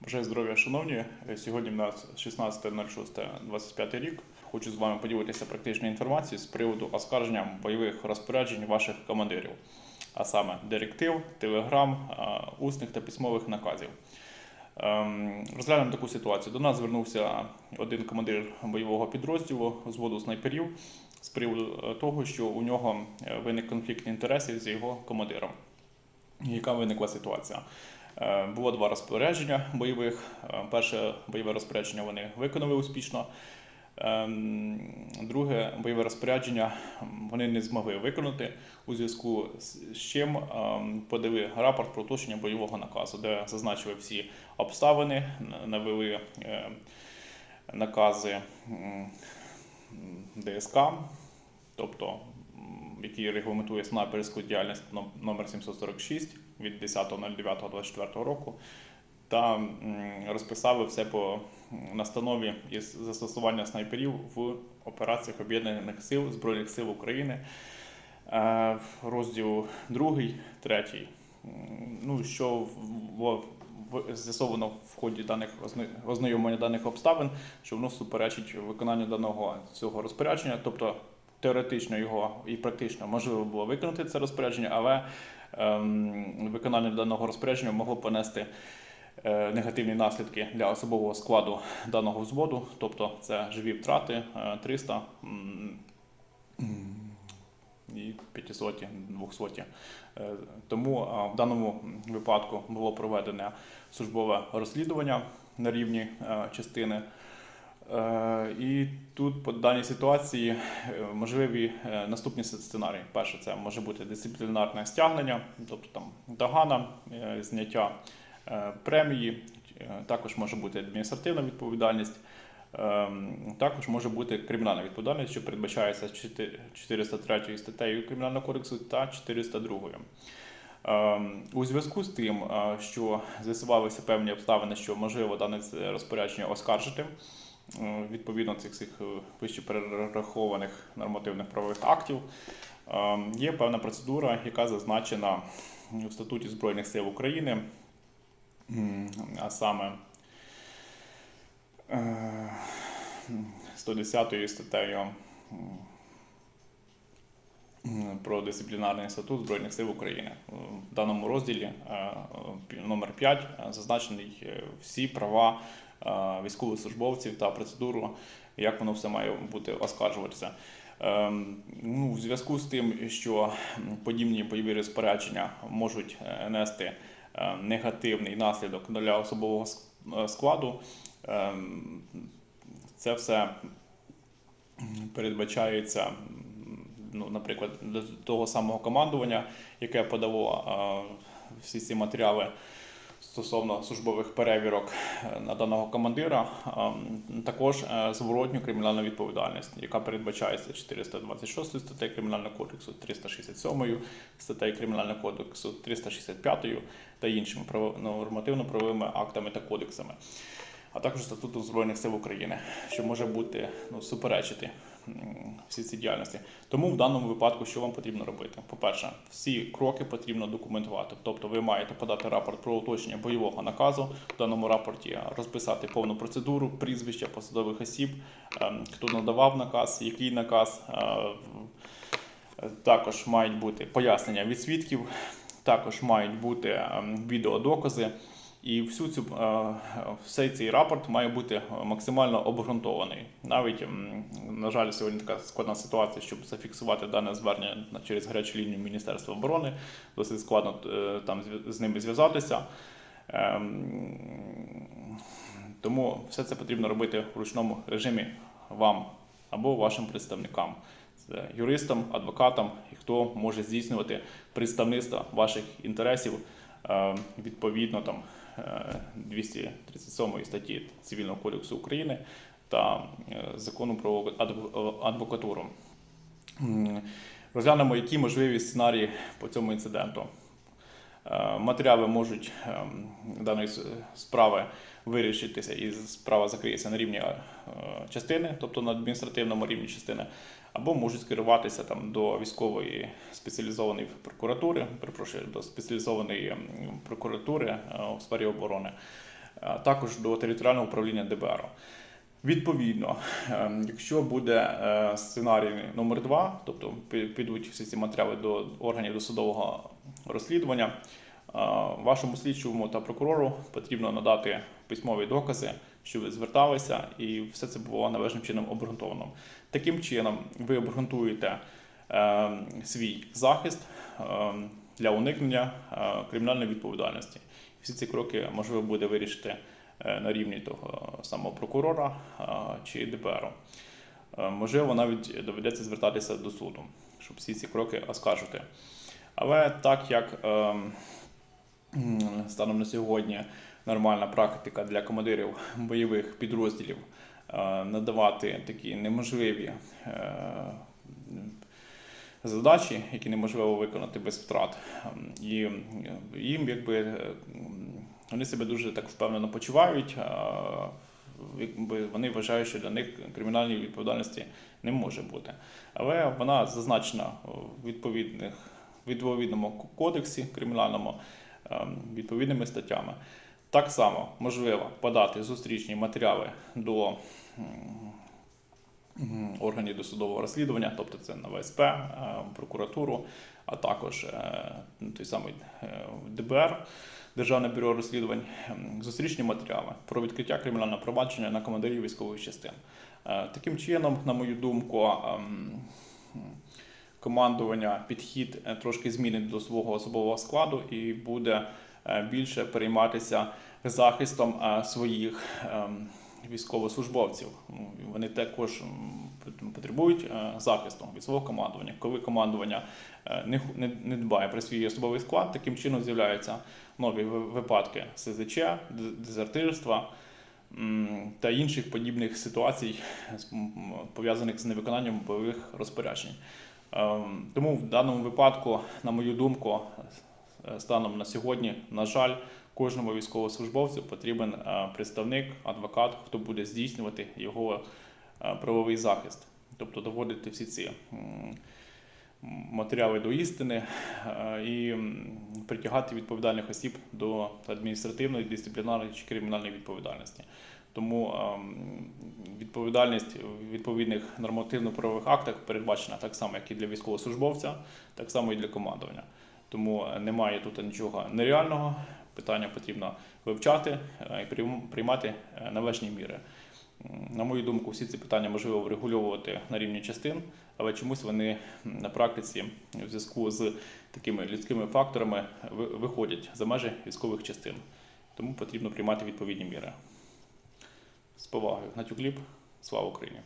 Бажаю здоров'я, шановні. Сьогодні в нас 16.06.25 рік. Хочу з вами поділитися практичною інформацією з приводу оскарження бойових розпоряджень ваших командирів, а саме директив, телеграм, усних та письмових наказів. Ем, Розглянемо таку ситуацію. До нас звернувся один командир бойового підрозділу зводу снайперів з приводу е, того, що у нього е, виник конфлікт інтересів з його командиром. Яка виникла ситуація? Е, Було два розпорядження бойових. Е, Перше бойове розпорядження вони виконали успішно. Ем, Друге бойове розпорядження вони не змогли виконати у зв'язку з чим ем, подали рапорт про уточнення бойового наказу, де зазначили всі обставини, навели е, накази ДСК, тобто який регламентує снайперську діяльність номер 746 від 10.09.24 року, та розписали все по настанові із застосування снайперів в операціях Об'єднаних сил Збройних сил України, е, розділ 2, 3. Ну, що з'ясовано в ході даних ознайомлення даних обставин, що воно суперечить виконанню даного цього розпорядження, тобто теоретично його і практично можливо було виконати це розпорядження, але виконання даного розпорядження могло понести е, негативні наслідки для особового складу даного взводу, тобто це живі втрати е, 300 м, м, і 500, 200. Е, Тому в даному випадку було проведене службове розслідування на рівні е, частини. Е, І тут по даній ситуації е, можливі е, наступні сценарії. Перше, це може бути дисциплінарне стягнення, тобто там догана, зняття премії, також може бути адміністративна відповідальність. Ем, Також може бути кримінальна відповідальність, що передбачається 403 статтею Кримінального кодексу та 402. Ем, У зв'язку з тим, що з'ясувалися певні обставини, що можливо дане розпорядження оскаржити відповідно цих цих е, вище перерахованих нормативних правових актів, ем, є певна процедура, яка зазначена в статуті Збройних сил України, а саме е, 110 статтею про дисциплінарний статут Збройних сил України. В даному розділі е, пі- номер 5 зазначені е, всі права е, військовослужбовців та процедуру, як воно все має бути оскаржуватися. Ну, в зв'язку з тим, що подібні бойові розпорядження можуть е, нести е, негативний наслідок для особового е, складу, це все передбачається, ну, наприклад, до того самого командування, яке подало всі ці матеріали стосовно службових перевірок е, на даного командира, також е, зворотню кримінальну відповідальність, яка передбачається 426 статтею Кримінального кодексу, 367 статтею Кримінального кодексу, 365 та іншими право- нормативно-правовими актами та кодексами а також статуту Збройних сил України, що може бути ну, суперечити всі ці діяльності. Тому в даному випадку що вам потрібно робити? По-перше, всі кроки потрібно документувати. Тобто ви маєте подати рапорт про уточнення бойового наказу. В даному рапорті розписати повну процедуру, прізвища посадових осіб, ем, хто надавав наказ, який наказ. е, Також мають бути пояснення від свідків, також мають бути ем, відеодокази. І всю цю е, цей цей рапорт має бути максимально обґрунтований. Навіть, на жаль, сьогодні така складна ситуація, щоб зафіксувати дане звернення через гарячу лінію Міністерства оборони. Досить складно е, там з ними зв'язатися. Ем, Тому все це потрібно робити в ручному режимі вам або вашим представникам. Це юристам, адвокатам, і хто може здійснювати представництво ваших інтересів е, відповідно там е, 237 статті Цивільного кодексу України та е, закону про адвокатуру. Розглянемо, які можливі сценарії по цьому інциденту. Е, Матеріали можуть ем, даної справи вирішитися і справа закриється на рівні е, частини, тобто на адміністративному рівні частини, або можуть скеруватися там до військової спеціалізованої прокуратури, перепрошую, до спеціалізованої прокуратури е, у сфері оборони. а також до територіального управління ДБР. Відповідно, якщо буде е, сценарій номер 2 тобто підуть всі ці матеріали до органів досудового розслідування, вашому слідчому та прокурору потрібно надати письмові докази, що ви зверталися, і все це було належним чином обґрунтовано. Таким чином, ви обґрунтуєте е, свій захист е, для уникнення е, кримінальної відповідальності. Всі ці кроки можливо буде вирішити на рівні того самого прокурора чи ДБР. Е, Можливо, навіть доведеться звертатися до суду, щоб всі ці кроки оскаржити. Але так як е, станом на сьогодні нормальна практика для командирів бойових підрозділів е, надавати такі неможливі е, задачі, які неможливо виконати без втрат. Ем, І е, їм якби е, вони себе дуже так впевнено почувають. Якби вони вважають, що для них кримінальної відповідальності не може бути. Але вона зазначена в відповідних відповідному кодексі кримінальному ем, відповідними статтями. Так само можливо подати зустрічні матеріали до органів досудового розслідування, тобто це на ВСП, е, прокуратуру, а також е, той самий е, ДБР, Державне бюро розслідувань, ем, зустрічні матеріали про відкриття кримінального провадження на командирів військових частин. Таким чином, на мою думку, ем, командування підхід е, трошки змінить до свого особового складу і буде е, більше перейматися захистом е, своїх ем, військовослужбовців. Ну, Вони також потребують захисту від свого командування. Коли командування не, не, дбає про свій особовий склад, таким чином з'являються нові ви- випадки СЗЧ, дезертирства та інших подібних ситуацій, пов'язаних з невиконанням бойових розпоряджень. Ем, Тому в даному випадку, на мою думку, е, станом на сьогодні, на жаль, кожному військовослужбовцю потрібен е, представник, адвокат, хто буде здійснювати його е, правовий захист, тобто доводити всі ці матеріали до істини і притягати відповідальних осіб до адміністративної, дисциплінарної чи кримінальної відповідальності. Тому ем, відповідальність в відповідних нормативно-правових актах передбачена так само, як і для військовослужбовця, так само і для командування. Тому е, немає тут нічого нереального. Питання потрібно вивчати е, і приймати е, належні міри. На мою думку, всі ці питання можливо врегульовувати на рівні частин, але чомусь вони на практиці в зв'язку з такими людськими факторами виходять за межі військових частин. Тому потрібно приймати відповідні міри. З повагою. Натюкліп. Слава Україні!